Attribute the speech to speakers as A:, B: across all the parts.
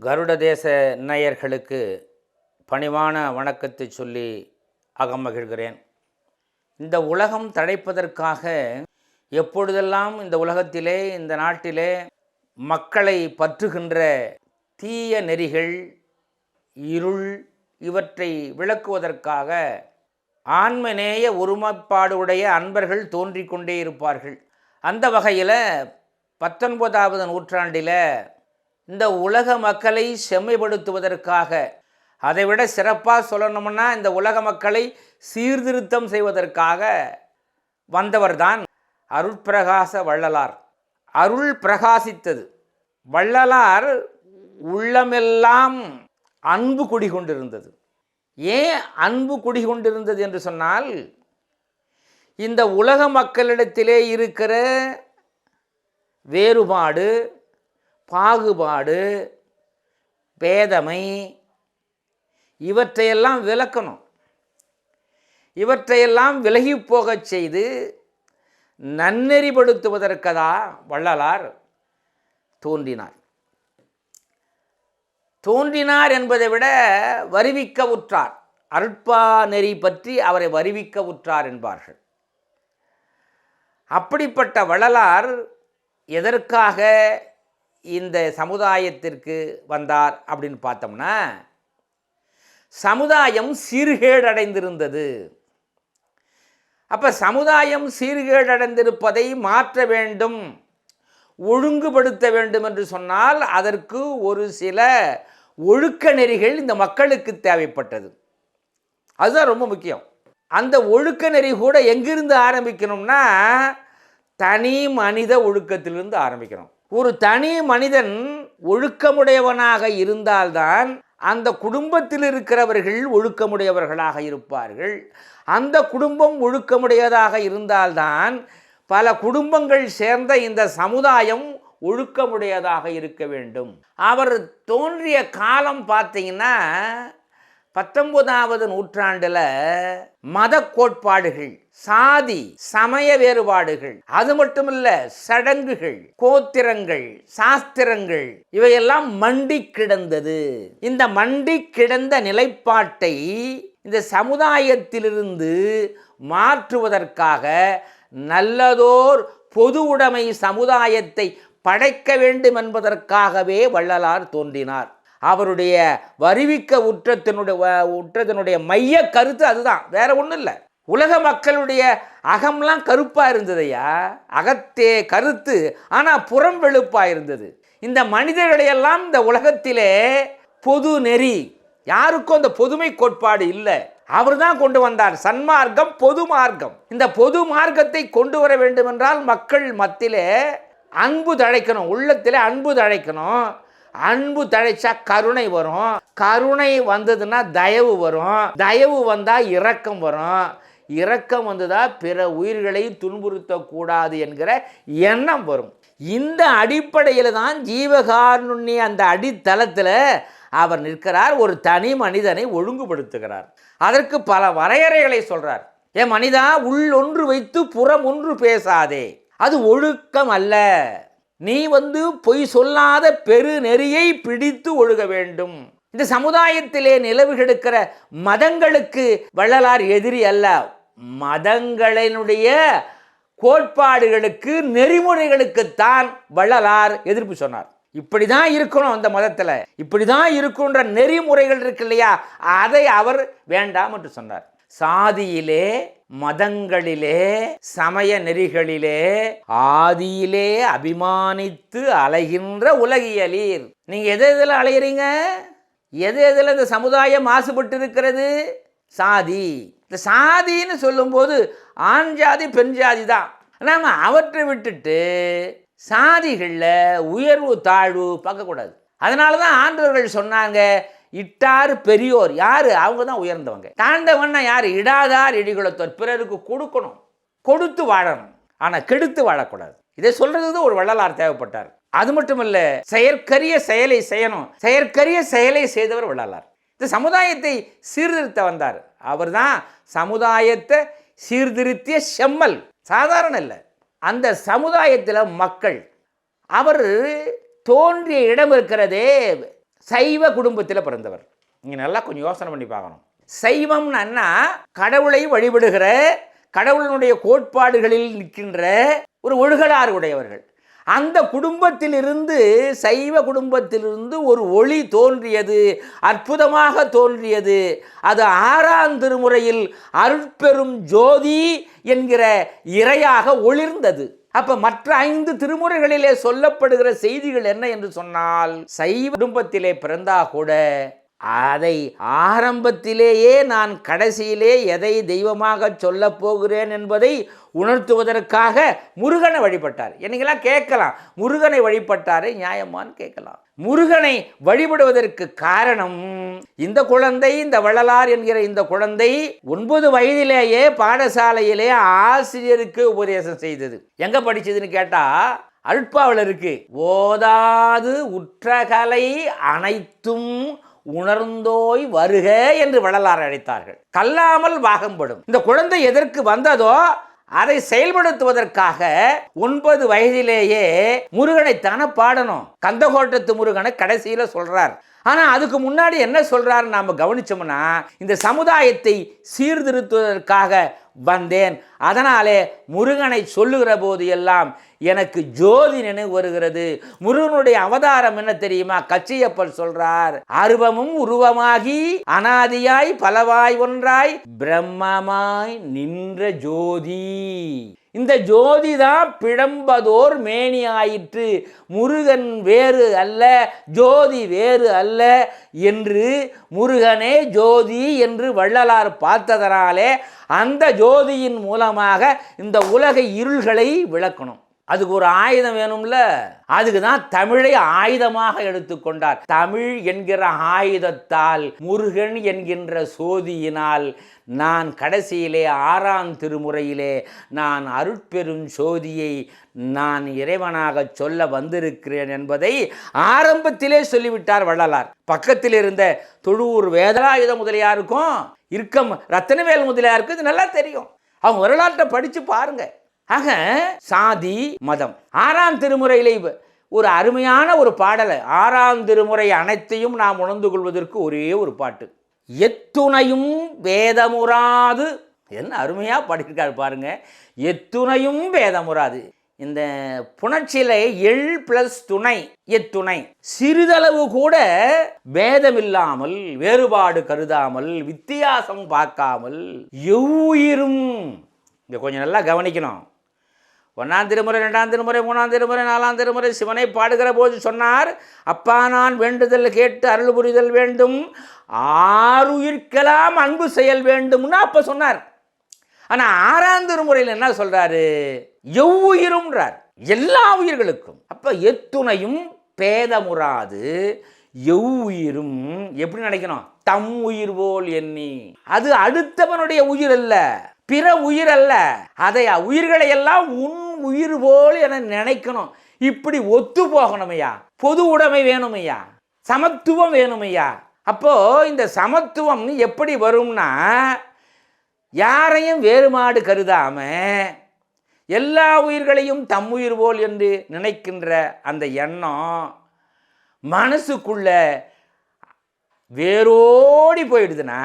A: கருட தேச நேயர்களுக்கு பணிவான வணக்கத்தை சொல்லி அகமகிழ்கிறேன் இந்த உலகம் தழைப்பதற்காக எப்பொழுதெல்லாம் இந்த உலகத்திலே இந்த நாட்டிலே மக்களை பற்றுகின்ற தீய நெறிகள் இருள் இவற்றை விளக்குவதற்காக ஆன்மநேய ஒருமைப்பாடு உடைய அன்பர்கள் தோன்றிக் கொண்டே இருப்பார்கள். அந்த வகையில் பத்தொன்பதாவது நூற்றாண்டில் இந்த உலக மக்களை செம்மைப்படுத்துவதற்காக. அதைவிட சிறப்பாக சொல்லணும்னா இந்த உலக மக்களை சீர்திருத்தம் செய்வதற்காக வந்தவர்தான் அருட்பிரகாச வள்ளலார். அருள் பிரகாசித்தது. வள்ளலார் உள்ளமெல்லாம் அன்பு குடிகொண்டிருந்தது. ஏன் அன்பு குடிகொண்டிருந்தது என்று சொன்னால் இந்த உலக மக்களிடத்திலே இருக்கிற வேறுபாடு பாகுபாடு பேதமை இவற்றையெல்லாம் விளக்கணும். இவற்றையெல்லாம் விலகி போகச் செய்து நன்னெறிப்படுத்துவதற்கதா வள்ளலார் தோன்றினார். தோன்றினார் என்பதை விட வருவிக்க உற்றார். அருட்பா நெறி பற்றி அவரை வருவிக்க உற்றார் என்பார்கள். அப்படிப்பட்ட வள்ளலார் எதற்காக இந்த சமுதாயத்திற்கு வந்தார் அப்படின்னு பார்த்தோம்னா சமுதாயம் சீர்கேடடைந்திருந்தது. அப்போ சமுதாயம் சீர்கேடடைந்திருப்பதை மாற்ற வேண்டும் ஒழுங்குபடுத்த வேண்டும் என்று சொன்னால் அதற்கு ஒரு சில ஒழுக்க நெறிகள் இந்த மக்களுக்கு தேவைப்பட்டது. அதுதான் ரொம்ப முக்கியம். அந்த ஒழுக்க நெறி கூட எங்கிருந்து ஆரம்பிக்கணும்னா தனி மனித ஒழுக்கத்திலிருந்து ஆரம்பிக்கணும். ஒரு தனி மனிதன் ஒழுக்கமுடையவனாக இருந்தால்தான் அந்த குடும்பத்தில் இருக்கிறவர்கள் ஒழுக்கமுடையவர்களாக இருப்பார்கள். அந்த குடும்பம் ஒழுக்கமுடையதாக இருந்தால்தான் பல குடும்பங்கள் சேர்ந்த இந்த சமுதாயம் ஒழுக்கமுடையதாக இருக்க வேண்டும். அவர் தோன்றிய காலம் பார்த்தீங்கன்னா பத்தொன்பதாவது நூற்றாண்டில் மத கோட்பாடுகள் சாதி சமய வேறுபாடுகள் அது மட்டுமல்ல சடங்குகள் கோத்திரங்கள் சாஸ்திரங்கள் இவையெல்லாம் மண்டி கிடந்தது. இந்த மண்டி கிடந்த நிலைப்பாட்டை இந்த சமுதாயத்திலிருந்து மாற்றுவதற்காக நல்லதோர் பொது உடைமை சமுதாயத்தை படைக்க வேண்டும் என்பதற்காகவே வள்ளலார் தோன்றினார். அவருடைய வருவிக்க உற்றத்தினுடைய உற்றத்தினுடைய மைய கருத்து அதுதான். வேற ஒன்றும் இல்லை. உலக மக்களுடைய அகம்லாம் கருப்பாக இருந்ததையா? அகத்தே கருத்து ஆனால் புறம் வெளுப்பாக இருந்தது. இந்த மனிதர்களையெல்லாம் இந்த உலகத்திலே பொது நெறி. யாருக்கும் அந்த பொதுமை கோட்பாடு இல்லை. அவர் தான் கொண்டு வந்தார். சன்மார்க்கம் பொது மார்க்கம். இந்த பொது மார்க்கத்தை கொண்டு வர வேண்டும் என்றால் மக்கள் மத்தியிலே அன்பு தழைக்கணும். உள்ளத்தில் அன்பு தழைக்கணும். அன்பு தழைச்சா கருணை வரும். கருணை வந்ததுன்னா தயவு வரும். தயவு வந்தால் இரக்கம் வரும். இரக்கம் வந்ததா பிற உயிர்களை துன்புறுத்தக்கூடாது என்கிற எண்ணம் வரும். இந்த அடிப்படையில் தான் ஜீவகாருண்ய அந்த அடித்தளத்தில் அவர் நிற்கிறார். ஒரு தனி மனிதனை ஒழுங்குபடுத்துகிறார். அதற்கு பல வரையறைகளை சொல்றார். ஏ மனிதா உள் ஒன்று வைத்து புறம் ஒன்று பேசாதே. அது ஒழுக்கம் அல்ல. நீ வந்து பொய் சொல்லாத பெரு நெறியை பிடித்து ஒழுக வேண்டும். இந்த சமுதாயத்திலே நிலவு கெடுக்கிற மதங்களுக்கு வள்ளலார் எதிரி அல்ல. மதங்களினுடைய கோட்பாடுகளுக்கு நெறிமுறைகளுக்குத்தான் வள்ளலார் எதிர்ப்பு சொன்னார். இப்படி தான் இருக்கணும் அந்த மதத்தில். இப்படி தான் இருக்குன்ற நெறிமுறைகள் இருக்கு இல்லையா? அதை அவர் வேண்டாம் என்று சொன்னார். சாதியிலே மதங்களிலே சமய நெறிகளிலே ஆதியிலே அபிமானித்து அலைகின்ற உலகியலீர். நீங்க எது எதில் அலையிறீங்க? எது எதில் இந்த சமுதாயம் மாசுபட்டு இருக்கிறது சாதி. இந்த சாதின்னு சொல்லும்போது ஆண் ஜாதி பெண் ஜாதி தான். நாம் அவற்றை விட்டுட்டு சாதிகளில் உயர்வு தாழ்வு பார்க்கக்கூடாது. அதனால தான் ஆண்டவர்கள் சொன்னாங்க இட்டார் பெரியோர். யார்? அவங்க தான் உயர்ந்தவங்க. தாழ்ந்தவன்னா யார்? இடாதார் இடிகுலத்தோர். பிறருக்கு கொடுக்கணும். கொடுத்து வாழணும். ஆனால் கெடுத்து வாழக்கூடாது. இதை சொல்றது ஒரு வள்ளலார் தேவைப்பட்டார். அது மட்டும் இல்ல செயற்கரிய செயலை செய்யணும். செயற்கரிய செயலை செய்தவர் வள்ளலார். இந்த சமுதாயத்தை சீர்திருத்த வந்தார். அவர் தான் சமுதாயத்தை சீர்திருத்திய செம்மல். சாதாரண இல்லை. அந்த சமுதாயத்தில் மக்கள். அவர் தோன்றிய இடம் இருக்கிறதே சைவ குடும்பத்தில் பிறந்தவர். நீங்கள் நல்லா கொஞ்சம் யோசனை பண்ணி பார்க்கணும். சைவம்னா கடவுளை வழிபடுகிற கடவுளினுடைய கோட்பாடுகளில் நிற்கின்ற ஒரு ஒழுகலாறு உடையவர்கள். அந்த குடும்பத்திலிருந்து சைவ குடும்பத்திலிருந்து ஒரு ஒளி தோன்றியது அற்புதமாக தோன்றியது. அது ஆறாம் திருமுறையில் அருட்பெரும் ஜோதி என்கிற இறையாக ஒளிர்ந்தது. அப்ப மற்ற ஐந்து திருமுறைகளிலே சொல்லப்படுகிற செய்திகள் என்ன என்று சொன்னால் சைவ குடும்பத்திலே பிறந்தா கூட அதை ஆரம்பத்திலேயே நான் கடைசியிலே எதை தெய்வமாக சொல்லப் போகிறேன் என்பதை உணர்த்துவதற்காக முருகனை வழிபட்டார். என்னைக்கெல்லாம் கேட்கலாம்? முருகனை வழிபட்டாரே நியாயமான்னு கேட்கலாம். முருகனை வழிபடுவதற்கு காரணம் இந்த குழந்தை இந்த வள்ளலார் என்கிற இந்த குழந்தை ஒன்பது வயதிலேயே பாடசாலையிலே ஆசிரியருக்கு உபதேசம் செய்தது. எங்க படிச்சதுன்னு கேட்டா அல்பாவில் இருக்கு ஓதாது உற்றகலை அனைத்தும் உணர்ந்தோய் வருக என்று வள்ளலார் அழைத்தார்கள். கல்லாமல் வாகம்படும். இந்த குழந்தை எதற்கு வந்ததோ அதை செயல்படுத்துவதற்காக ஒன்பது வயதிலேயே முருகனை தானே பாடணும். கந்தகோட்டத்து முருகனை கடைசியில சொல்றார். ஆனா அதுக்கு முன்னாடி என்ன சொல்றாரு நாம கவனிச்சோம்னா இந்த சமுதாயத்தை சீர்திருத்துவதற்காக வந்தேன். அதனாலே முருகனை சொல்லுகிற போது எல்லாம் எனக்கு ஜோதி நினைவு வருகிறது. முருகனுடைய அவதாரம் என்ன தெரியுமா? கச்சியப்பர் சொல்றார் அருவமும் உருவமாகி அனாதியாய் பலவாய் ஒன்றாய் பிரம்மமாய் நின்ற ஜோதி. இந்த ஜோதி தான் பிழம்பதோர் மேனி ஆயிற்று. முருகன் வேறு அல்ல ஜோதி வேறு அல்ல என்று முருகனே ஜோதி என்று வள்ளலார் பார்த்ததனாலே அந்த ஜோதியின் மூலமாக இந்த உலக இருள்களை விளக்கணும். அதுக்கு ஒரு ஆயுதம் வேணும்ல? அதுக்கு தான் தமிழை ஆயுதமாக எடுத்துக்கொண்டார். தமிழ் என்கிற ஆயுதத்தால் முருகன் என்கின்ற சோதியினால் நான் கடைசியிலே ஆறாம் திருமுறையிலே நான் அருட்பெரும் சோதியை நான் இறைவனாக சொல்ல வந்திருக்கிறேன் என்பதை ஆரம்பத்திலே சொல்லிவிட்டார் வள்ளலார். பக்கத்தில் இருந்த தொழுவூர் வேதராயுத முதலியாருக்கும் இருக்கம் ரத்தனவேல் முதலியாருக்கும் இது நல்லா தெரியும். அவங்க வரலாற்றை படித்து பாருங்கள் ஆக சாதி மதம். ஆறாம் திருமுறையிலே ஒரு அருமையான ஒரு பாடலை ஆறாம் திருமுறை அனைத்தையும் நாம் உணர்ந்து கொள்வதற்கு ஒரே ஒரு பாட்டு. எத்துணையும் வேதமுறாது. என்ன அருமையாக பாடியிருக்காரு பாருங்க. எத்துணையும் வேதமுறாது. இந்த புணர்ச்சியில எள் பிளஸ் துணை எத்துணை. சிறிதளவு கூட பேதமில்லாமல் வேறுபாடு கருதாமல் வித்தியாசம் பார்க்காமல் எவ்வுயிரும் இங்கே கொஞ்சம் நல்லா கவனிக்கணும். ஒன்றாம் திருமுறை ரெண்டாம் திருமுறை மூணாம் திருமுறை நாலாம் திருமுறை சிவனை பாடுகிற போது சொன்னார் அப்பா நான் வேண்டுதல் கேட்டு அருள் புரிதல் வேண்டும் ஆறுயிர்க்கலாம் அன்பு செயல் வேண்டும்னு அப்போ சொன்னார். ஆனால் ஆறாம் திருமுறையில் என்ன சொல்கிறாரு எவ்வுயிரும்ன்றார். எல்லா உயிர்களுக்கும். அப்போ எத்துணையும் பேதமுறாது. எவ்வுயிரும் எப்படி நினைக்கணும்? தம் உயிர் போல் எண்ணி. அது அடுத்தவனுடைய உயிர் அல்ல. பிற உயிர் அல்ல அதை உயிர்களை எல்லாம் உன் உயிர் போல் என நினைக்கணும். இப்படி ஒத்து போகணுமையா? பொது உடைமை வேணுமையா? சமத்துவம் வேணுமையா? அப்போ இந்த சமத்துவம் எப்படி வரும்னா யாரையும் வேறுபாடு கருதாம எல்லா உயிர்களையும் தம் உயிர் போல் என்று நினைக்கின்ற அந்த எண்ணம் மனசுக்குள்ள வேரோடி போயிடுதுன்னா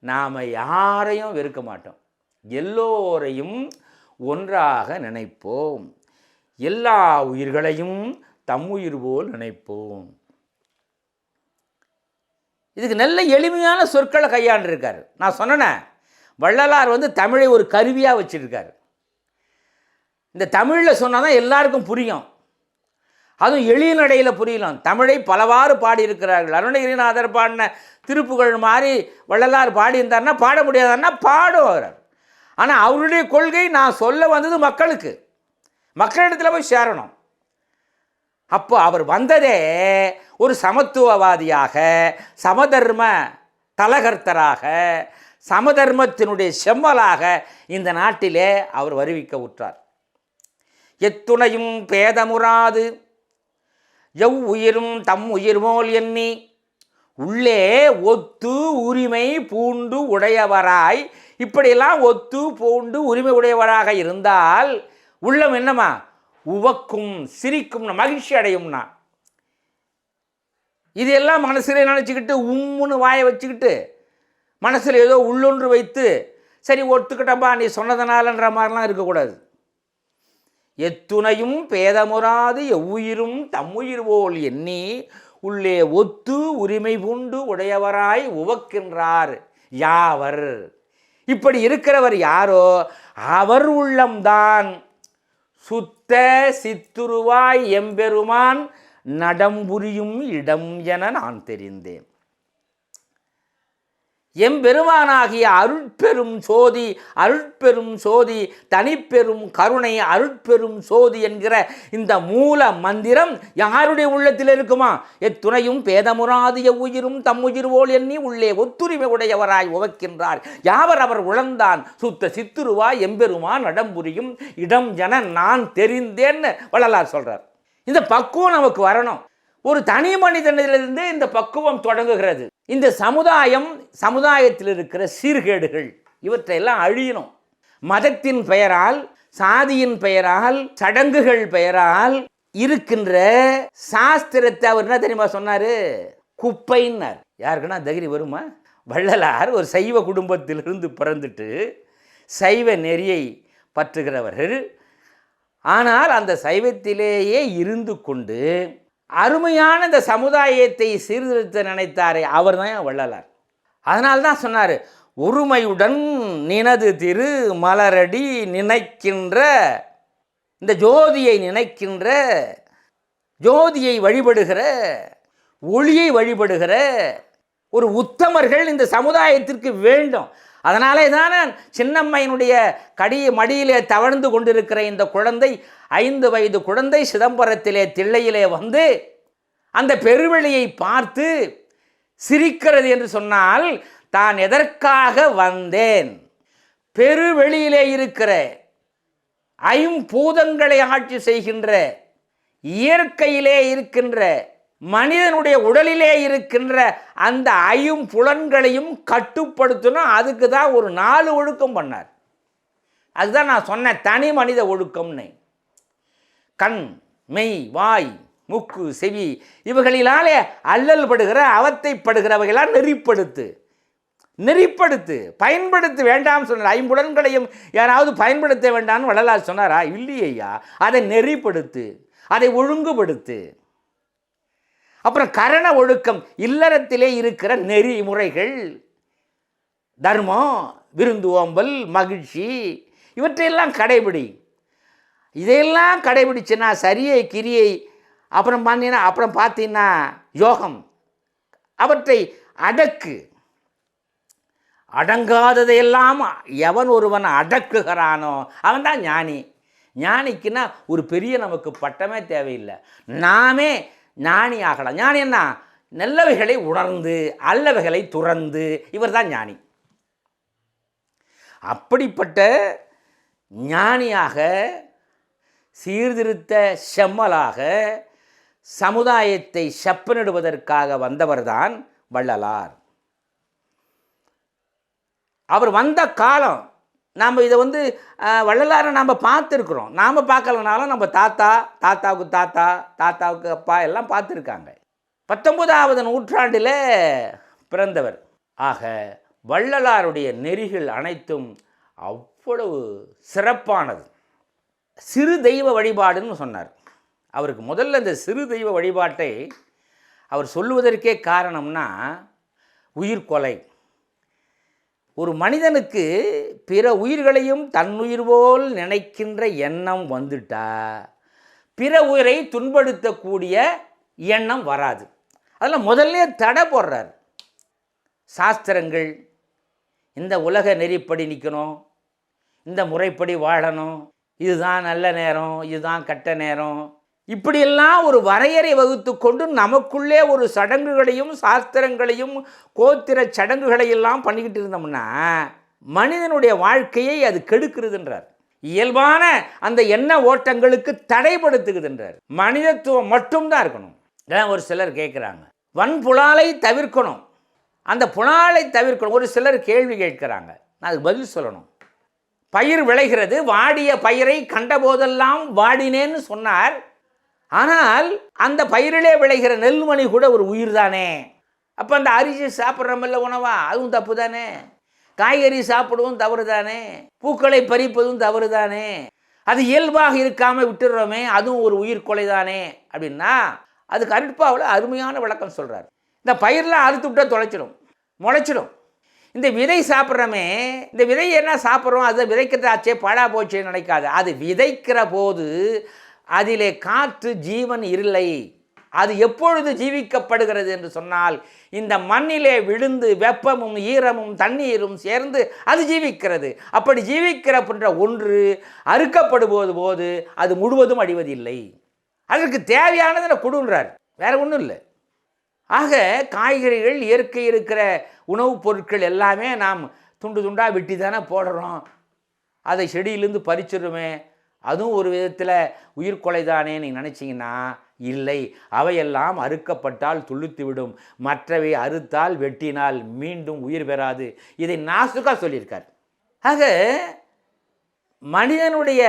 A: நாம் யாரையும் வெறுக்க மாட்டோம். எல்லோரையும் ஒன்றாக நினைப்போம். எல்லா உயிர்களையும் தம்முயிர் போல் நினைப்போம். இதுக்கு நல்ல எளிமையான சொற்களை கையாண்டிருக்கார். நான் சொன்னேன் வள்ளலார் வந்து தமிழை ஒரு கருவியாக வச்சுருக்கார். இந்த தமிழில் சொன்னால் தான் எல்லாருக்கும் புரியும். அதுவும் எளிய நடையில் புரியலாம். தமிழை பலவாறு பாடியிருக்கிறார்கள். அருணகிரிநாதர் பாடின திருப்புகழ் மாதிரி வள்ளலார் பாடியிருந்தார்னா பாட முடியாதான்னா பாடுவார் ஆனால் அவருடைய கொள்கை நான் சொல்ல வந்தது மக்களுக்கு. மக்களிடத்தில் போய் சேரணும். அப்போ அவர் வந்ததே ஒரு சமத்துவவாதியாக சமதர்ம தலகர்த்தராக சமதர்மத்தினுடைய செம்மலாக இந்த நாட்டிலே அவர் வருவிக்க உற்றார். எத்துணையும் பேதமுறாது. எவ் உயிரும் தம் உயிர் போல் எண்ணி. உள்ளே ஒத்து உரிமை பூண்டு உடையவராய். இப்படியெல்லாம் ஒத்து பூண்டு உரிமை உடையவராக இருந்தால் உள்ளம் என்னமா உவக்கும் சிரிக்கும் மகிழ்ச்சி அடையும்னா. இதெல்லாம் மனசில் நினச்சிக்கிட்டு உம்முன்னு வாயை வச்சுக்கிட்டு மனசில் ஏதோ உள்ளொன்று வைத்து சரி ஒத்துக்கிட்டப்பா நீ சொன்னதனாலன்ற மாதிரிலாம் இருக்கக்கூடாது. எத்துணையும் பேதமுறாது எவ்வுயிரும் தம்முயிர் போல் எண்ணி உள்ளே ஒத்து உரிமை பூண்டு உடையவராய் உவக்கின்றார் யாவர். இப்படி இருக்கிறவர் யாரோ? அவர் உள்ளம்தான். சுத்த சித்துருவாய் எம்பெருமான் நடம்புரியும் இடம் என நான் தெரிந்தேன். எம்பெருமானாகிய அருட்பெரும் சோதி அருட்பெரும் சோதி தனிப்பெரும் கருணை அருட்பெரும் சோதி என்கிற இந்த மூல மந்திரம் யாருடைய உள்ளத்தில் இருக்குமா? எத்துணையும் பேதமுறாதிய உயிரும் தம்முயிர்வோல் எண்ணி உள்ளே ஒத்துரிமை உடையவராய் உவக்கின்றார். யாவர் அவர் உழந்தான்? சுத்த சித்துருவாய் எம்பெருமான் நடம்புரியும் இடம் என நான் தெரிந்தேன்னு வள்ளலார் சொல்கிறார் இந்த பக்குவம் நமக்கு வரணும். ஒரு தனி மனிதனிலிருந்து இந்த பக்குவம் தொடங்குகிறது. இந்த சமுதாயம் சமுதாயத்தில் இருக்கிற சீர்கேடுகள் இவற்றையெல்லாம் அழியணும். மதத்தின் பெயரால் சாதியின் பெயரால் சடங்குகள் பெயரால் இருக்கின்ற சாஸ்திரத்தை அவர் என்ன தெரியுமா சொன்னார்? குப்பைன்னார். யாருக்குன்னா தகிரி வருமா? வள்ளலார் ஒரு சைவ குடும்பத்திலிருந்து பிறந்துட்டு சைவ நெறியை பற்றுகிறவர்கள். ஆனால் அந்த சைவத்திலேயே இருந்து கொண்டு அருமையான இந்த சமுதாயத்தை சீர்திருத்த நினைத்தாரே அவர் தான் வள்ளலார். அதனால தான் சொன்னார் உரிமையுடன் நினது திரு மலரடி நினைக்கின்ற இந்த ஜோதியை நினைக்கின்ற ஜோதியை வழிபடுகிற ஒளியை வழிபடுகிற ஒரு உத்தமர்கள் இந்த சமுதாயத்திற்கு வேண்டும். அதனாலே தான் சின்னம்மையினுடைய கடி மடியிலே தவழ்ந்து கொண்டிருக்கிற இந்த குழந்தை ஐந்து வயது குழந்தை சிதம்பரத்திலே தில்லையிலே வந்து அந்த பெருவெளியை பார்த்து சிரிக்கிறது என்று சொன்னால் தான் எதற்காக வந்தேன்? பெருவெளியிலே இருக்கிற ஐம்பூதங்களை ஆட்சி செய்கின்ற இயற்கையிலே இருக்கின்ற மனிதனுடைய உடலிலே இருக்கின்ற அந்த ஐயும் புலன்களையும் கட்டுப்படுத்தணும். அதுக்கு தான் ஒரு நாலு ஒழுக்கம் பண்ணார். அதுதான் நான் சொன்னேன் தனி மனித ஒழுக்கம்னு. கண் மெய் வாய் மூக்கு செவி இவைகளினாலே அல்லல் படுகிற அவத்தைப்படுகிறவைகளால் நெறிப்படுத்து. நெறிப்படுத்து பயன்படுத்த வேண்டாம் சொன்னார். ஐம்புலன்களையும் யாராவது பயன்படுத்த வேண்டாம்னு வள்ளலார் சொன்னாரா? இல்லையா அதை நெறிப்படுத்து அதை ஒழுங்குபடுத்து. அப்புறம் கரண ஒழுக்கம் இல்லறத்திலே இருக்கிற நெறிமுறைகள் தர்மம் விருந்து ஓம்பல் மகிழ்ச்சி இவற்றையெல்லாம் கடைபிடி. இதையெல்லாம் கடைபிடிச்சுன்னா சரியை கிரியை அப்புறம் பார்த்தீங்கன்னா அப்புறம் பார்த்தீங்கன்னா யோகம். அவற்றை அடக்கு. அடங்காததையெல்லாம் எவன் ஒருவன் அடக்குகிறானோ அவன் தான் ஞானி. ஞானிக்குன்னா ஒரு பெரிய நமக்கு பட்டமே தேவையில்லை. நாமே ஞானி ஆகலாம். ஞானி என்ன? நல்லவைகளை உணர்ந்து அல்லவைகளை துறந்து இவர் தான் ஞானி. அப்படிப்பட்ட ஞானியாக சீர்திருத்த செம்மலாக சமுதாயத்தை செப்பனிடுவதற்காக வந்தவர்தான் வள்ளலார். அவர் வந்த காலம் நாம் இதை வந்து வள்ளலாரை நாம் பார்த்துருக்குறோம். நாம் பார்க்கலனாலும் நம்ம தாத்தா தாத்தாவுக்கு தாத்தா தாத்தாவுக்கு அப்பா எல்லாம் பார்த்துருக்காங்க. பத்தொன்பதாவது நூற்றாண்டில் பிறந்தவர். ஆக வள்ளலாருடைய நெறிகள் அனைத்தும் அவ்வளவு சிறப்பானது. சிறு தெய்வ வழிபாடுன்னு சொன்னார். அவருக்கு முதல்ல இந்த சிறு தெய்வ வழிபாட்டை அவர் சொல்லுவதற்கே காரணம்னா உயிர்கொலை. ஒரு மனிதனுக்கு பிற உயிர்களையும் தன்னுயிர் போல் நினைக்கின்ற எண்ணம் வந்துட்டா பிற உயிரை துன்படுத்தக்கூடிய எண்ணம் வராது. அதில் முதல்ல தடை போடுறார். சாஸ்திரங்கள் இந்த உலக நெறிப்படி நிற்கணும் இந்த முறைப்படி வாழணும் இதுதான் நல்ல நேரம் இதுதான் கெட்ட நேரம் இப்படியெல்லாம் ஒரு வரையறை வகுத்து கொண்டு நமக்குள்ளே ஒரு சடங்குகளையும் சாஸ்திரங்களையும் கோத்திர சடங்குகளையெல்லாம் பண்ணிக்கிட்டு இருந்தோம்னா மனிதனுடைய வாழ்க்கையை அது கெடுக்கிறதுன்றார். இயல்பான அந்த எண்ண ஓட்டங்களுக்கு தடைப்படுத்துக்குதுன்றார் மனிதத்துவம் மட்டும்தான் இருக்கணும். இதான் ஒரு சிலர் கேட்குறாங்க. வன்புலாலை தவிர்க்கணும். அந்த புலாலை தவிர்க்கணும். ஒரு சிலர் கேள்வி கேட்குறாங்க. நான் அதுக்கு பதில் சொல்லணும். பயிர் விளைகிறது வாடிய பயிரை கண்டபோதெல்லாம் வாடினேன்னு சொன்னார். ஆனால் அந்த பயிரிலே விளைகிற நெல்மணி கூட ஒரு உயிர் தானே அப்போ அந்த அரிசி சாப்பிட்றோமில்ல உணவா? அதுவும் தப்பு தானே காய்கறி சாப்பிடுவதும் தவறு தானே பூக்களை பறிப்பதும் தவறு தானே அது இயல்பாக இருக்காமல் விட்டுடுறோமே அதுவும் ஒரு உயிர் கொலை தானே அப்படின்னா அதுக்கு அருட்பாவில் அருமையான விளக்கம் சொல்கிறார் இந்த பயிரெலாம் அறுத்து விட்டா தொலைச்சிடும் முளைச்சிடும். இந்த விதை சாப்பிட்றோமே இந்த விதை என்ன சாப்பிட்றோம்? அதை விதைக்கிறதாச்சே பழா போச்சேன்னு நினைக்காது. அது விதைக்கிற போது அதிலே காற்று ஜீவன் இல்லை. அது எப்பொழுது ஜீவிக்கப்படுகிறது என்று சொன்னால் இந்த மண்ணிலே விழுந்து வெப்பமும் ஈரமும் தண்ணீரும் சேர்ந்து அது ஜீவிக்கிறது. அப்படி ஜீவிக்கிற ஒன்று அறுக்கப்படுவது போது அது முழுவதும் அடிவதில்லை அதற்கு தேவையானதை கொடுன்றார். வேற ஒன்றும் இல்லை. ஆக காய்கறிகள் இயற்கை இருக்கிற உணவுப் பொருட்கள் எல்லாமே நாம் துண்டு துண்டாக வெட்டி தானே போடுறோம். அதை செடியிலேருந்து பறிச்சிடுமே அதுவும் ஒரு விதத்தில் உயிர்கொலை தானே நீங்கள் நினச்சிங்கன்னா? இல்லை. அவையெல்லாம் அறுக்கப்பட்டால் துளுத்துவிடும் மற்றவை அறுத்தால் வெட்டினால் மீண்டும் உயிர் பெறாது. இதை நாசுக்கா சொல்லியிருக்கார். ஆக மனிதனுடைய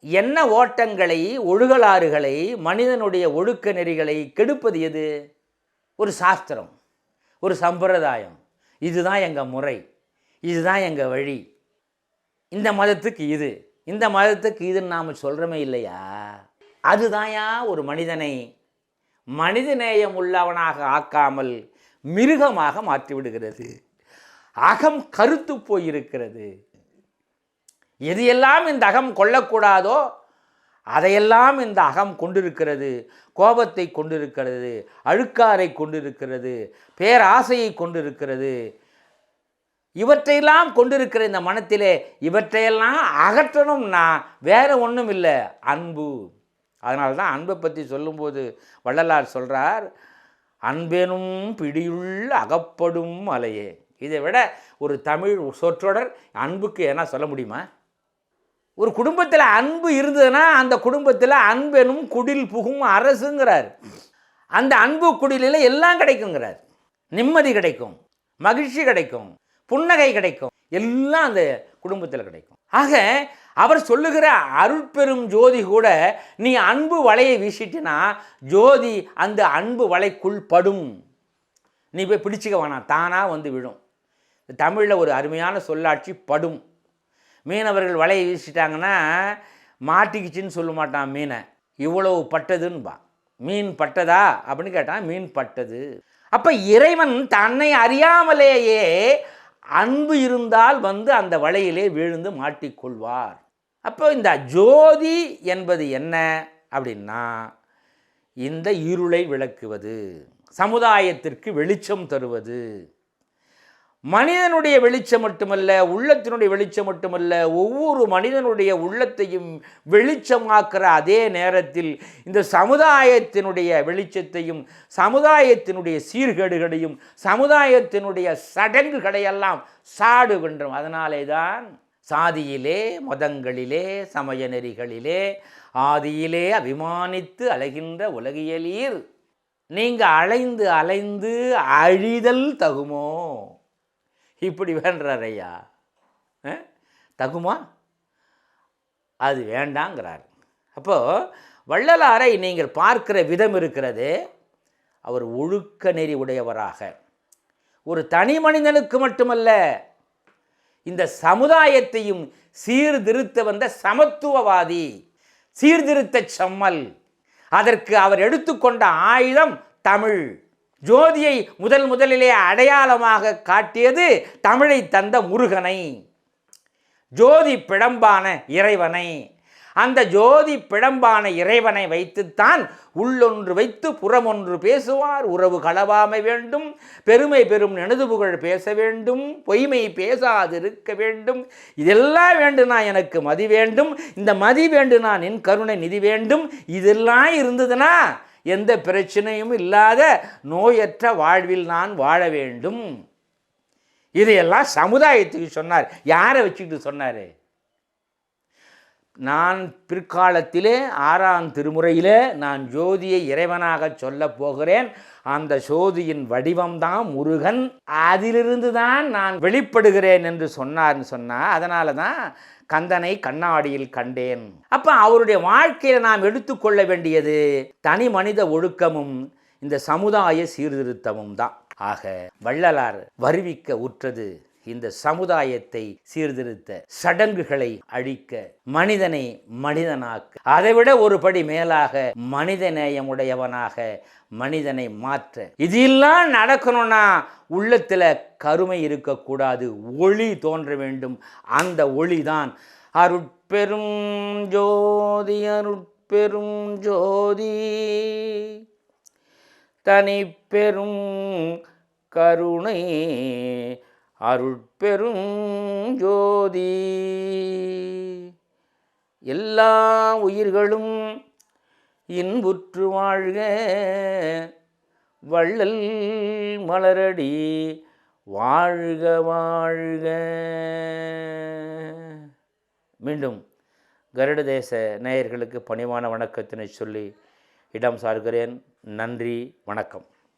A: எண்ண ஓட்டங்களை ஒழுகலாறுகளை மனிதனுடைய ஒழுக்க நெறிகளை கெடுப்பது எது? ஒரு சாஸ்திரம். ஒரு சம்பிரதாயம். இதுதான் எங்கள் முறை. இதுதான் எங்கள் வழி. இந்த மதத்துக்கு இது. இந்த மதத்துக்கு இதுன்னு நாம் சொல்கிறோமே இல்லையா? அதுதான்யா ஒரு மனிதனை. மனிதநேயம் உள்ளவனாக ஆக்காமல் மிருகமாக மாற்றிவிடுகிறது. அகம் கருத்து போயிருக்கிறது. எது எல்லாம் இந்த அகம் கொள்ளக்கூடாதோ அதையெல்லாம் இந்த அகம் கொண்டிருக்கிறது. கோபத்தை கொண்டிருக்கிறது அழுக்காரை கொண்டிருக்கிறது பேராசையை கொண்டிருக்கிறது. இவற்றையெல்லாம் கொண்டிருக்கிற இந்த மனத்திலே இவற்றையெல்லாம் அகற்றணும்னா வேற ஒன்றும் இல்லை அன்பு. அதனால தான் அன்பை பற்றி சொல்லும்போது வள்ளலார் சொல்கிறார் அன்பெனும் பிடியுள்ள அகப்படும் மலையே. இதை விட ஒரு தமிழ் சொற்றொடர் அன்புக்கு என்ன சொல்ல முடியுமா? ஒரு குடும்பத்தில் அன்பு இருந்ததுன்னா அந்த குடும்பத்தில் அன்பெனும் குடில் புகும் அரசுங்கிறார். அந்த அன்பு குடிலில் எல்லாம் கிடைக்குங்கிறார். நிம்மதி கிடைக்கும் மகிழ்ச்சி கிடைக்கும். புன்னகை கிடைக்கும். எல்லாம் அந்த குடும்பத்தில் கிடைக்கும். ஆக அவர் சொல்லுகிற அருட்பெரும் ஜோதி கூட நீ அன்பு வலையை வீசிட்டினா ஜோதி அந்த அன்பு வலைக்குள் படும். நீ போய் பிடிச்சிக்க வேணாம் தானாக வந்து விழும். தமிழில் ஒரு அருமையான சொல்லாட்சி படும். மீனவர்கள் வலையை வீசிட்டாங்கன்னா மாட்டிக்கிச்சின்னு சொல்ல மாட்டான் மீனை. இவ்வளவு பட்டதுன்பா. மீன் பட்டதா? அப்படின்னு கேட்டான் மீன் பட்டது. அப்போ இறைவன் தன்னை அறியாமலேயே அன்பு இருந்தால் வந்து அந்த வலையிலே விழுந்து மாட்டிக்கொள்வார். அப்போ இந்த ஜோதி என்பது என்ன அப்படின்னா இந்த இருளை விளக்குவது சமுதாயத்திற்கு வெளிச்சம் தருவது மனிதனுடைய வெளிச்சம் மட்டுமல்ல உள்ளத்தினுடைய வெளிச்சம் மட்டுமல்ல ஒவ்வொரு மனிதனுடைய உள்ளத்தையும் வெளிச்சமாக்குற அதே நேரத்தில் இந்த சமுதாயத்தினுடைய வெளிச்சத்தையும் சமுதாயத்தினுடைய சீர்கேடுகளையும் சமுதாயத்தினுடைய சடங்குகளையெல்லாம் சாடுகின்றோம் அதனாலே தான் சாதியிலே மதங்களிலே சமய நெறிகளிலே ஆதியிலே அபிமானித்து அலைகின்ற உலகியலீர். நீங்கள் அலைந்து அலைந்து அழிதல் தகுமோ? இப்படி வேண்டார் ஐயா. தகுமா? அது வேண்டாங்கிறார். அப்போது வள்ளலாரை நீங்கள் பார்க்கிற விதம் இருக்கிறது அவர் ஒழுக்க நெறி உடையவராக. ஒரு தனி மனிதனுக்கு மட்டுமல்ல இந்த சமுதாயத்தையும் சீர்திருத்த வந்த சமத்துவவாதி சீர்திருத்த செம்மல் அதற்கு அவர் எடுத்துக்கொண்ட ஆயுதம் தமிழ். ஜோதியை முதல் முதலிலே அடையாளமாக காட்டியது தமிழை தந்த முருகனை. ஜோதி பிழம்பான இறைவனை. அந்த ஜோதி பிழம்பான இறைவனை வைத்துத்தான் உள்ளொன்று வைத்து புறமொன்று பேசுவார். உறவு களவாமை வேண்டும். பெருமை பெரும் நெனது புகழ் பேச வேண்டும். பொய்மை பேசாதிருக்க வேண்டும். இதெல்லாம் வேண்டுனா எனக்கு மதி வேண்டும். இந்த மதி வேண்டுனா நின் கருணை நிதி வேண்டும். இதெல்லாம் இருந்ததுன்னா எந்த பிரச்சனையும் இல்லாத நோயற்ற வாழ்வில் நான் வாழ வேண்டும். இதையெல்லாம் சமுதாயத்துக்கு சொன்னார். யாரை வச்சுக்கிட்டு சொன்னார்? நான் பிற்காலத்திலே ஆறாம் திருமுறையிலே நான் ஜோதியை இறைவனாக சொல்லப் போகிறேன். அந்த சோதியின் வடிவம்தான் முருகன். அதிலிருந்து தான் நான் வெளிப்படுகிறேன் என்று சொன்னார்னு சொன்னால் அதனால தான் கந்தனை கண்ணாடியில் கண்டேன். அப்போ அவருடைய வாழ்க்கையில் நாம் எடுத்துக்கொள்ள வேண்டியது தனி மனித ஒழுக்கமும் இந்த சமுதாய சீர்திருத்தமும் தான். ஆக வள்ளலார் வருவிக்க உற்றது இந்த சமுதாயத்தை சீர்திருத்த சடங்குகளை அழிக்க மனிதனை மனிதனாக்க. அதைவிட ஒரு படி மேலாக மனித நேயமுடையவனாக மனிதனை மாற்ற. இதெல்லாம் நடக்கணும்னா உள்ளத்தில் கருமை இருக்கக்கூடாது. ஒளி தோன்ற வேண்டும். அந்த ஒளிதான் அருட்பெரும் ஜோதி அருட்பெரும் ஜோதி. தனி பெரும் கருணை அருட்பெரும் ஜோதி. எல்லா உயிர்களும் இன்புற்று வாழ்க. வள்ளல் மலரடி வாழ்க வாழ்க. மீண்டும் கருட தேச நேயர்களுக்கு பணிவான வணக்கத்தினை சொல்லி இடம் சார்கிறேன். நன்றி வணக்கம்.